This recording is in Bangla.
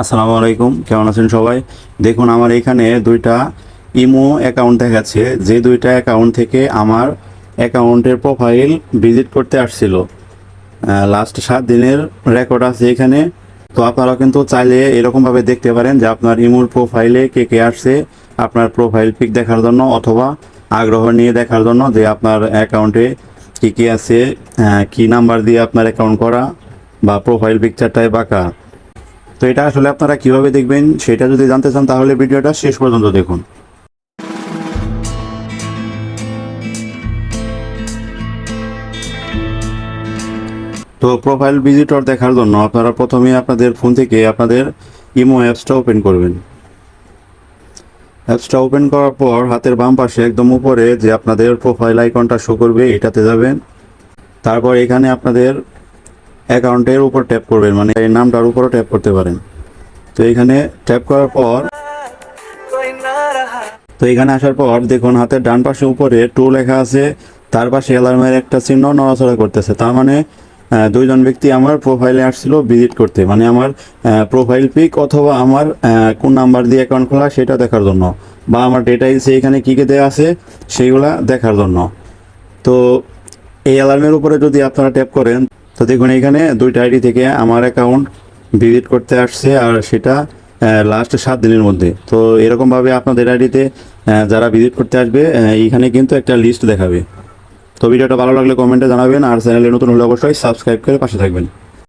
আসসালামু আলাইকুম, কেমন আছেন সবাই? দেখুন, আমার এখানে দুইটা ইমো অ্যাকাউন্ট দেখাচ্ছে। যে দুইটা অ্যাকাউন্ট থেকে আমার অ্যাকাউন্টের প্রোফাইল ভিজিট করতে আসছিল। লাস্ট সাত দিনের রেকর্ড আছে এখানে। তো আপনারা কিন্তু চাইলে এরকমভাবে দেখতে পারেন যে আপনার ইমোর প্রোফাইলে কে কে আসছে, আপনার প্রোফাইল পিক দেখার জন্য অথবা আগ্রহ নিয়ে দেখার জন্য যে আপনার অ্যাকাউন্টে কী কী আছে কি নাম্বার দিয়ে আপনার অ্যাকাউন্ট করা বা প্রোফাইল পিকচারটায় বাঁকা। তো এটা আসলে আপনারা কীভাবে দেখবেন সেটা যদি জানতে চান, তাহলে ভিডিওটা শেষ পর্যন্ত দেখুন। তো প্রোফাইল ভিজিটর দেখার জন্য আপনারা প্রথমে আপনাদের ফোন থেকে আপনাদের ইমো অ্যাপসটা ওপেন করবেন। অ্যাপসটা ওপেন করার পর হাতের বাম পাশে একদম উপরে যে আপনাদের প্রোফাইল আইকনটা শো করবে, এটাতে যাবেন। তারপর এখানে আপনাদের অ্যাকাউন্টের উপর ট্যাপ করবেন মানে এই নামটার উপরও ট্যাপ করতে পারেন। তো এখানে ট্যাপ করার পর, তো এখানে আসার পর দেখুন হাতের ডান পাশে উপরে টু লেখা আছে, তার পাশে অ্যালার্মের একটা চিহ্ন নড়াচড়া করতেছে। তার মানে দুইজন ব্যক্তি আমার প্রোফাইলে আসছিল ভিজিট করতে মানে আমার প্রোফাইল পিক অথবা আমার কোন নাম্বার দিয়ে অ্যাকাউন্ট খোলা সেটা দেখার জন্য, বা আমার ডেটাইলসে এখানে কী কী দেওয়া আছে সেইগুলা দেখার জন্য। তো এই অ্যালার্মের উপরে যদি আপনারা ট্যাপ করেন তো দেখুন, এখানে দুইটা আইডি থেকে আমার অ্যাকাউন্ট ভিজিট করতে আসছে, আর সেটা লাস্ট সাত দিনের মধ্যে। তো এরকমভাবে আপনাদের আইডিতে যারা ভিজিট করতে আসবে এইখানে কিন্তু একটা লিস্ট দেখাবে। তো ভিডিওটা ভালো লাগলে কমেন্টে জানাবেন, আর চ্যানেলে নতুন হলে অবশ্যই সাবস্ক্রাইব করে পাশে থাকবেন।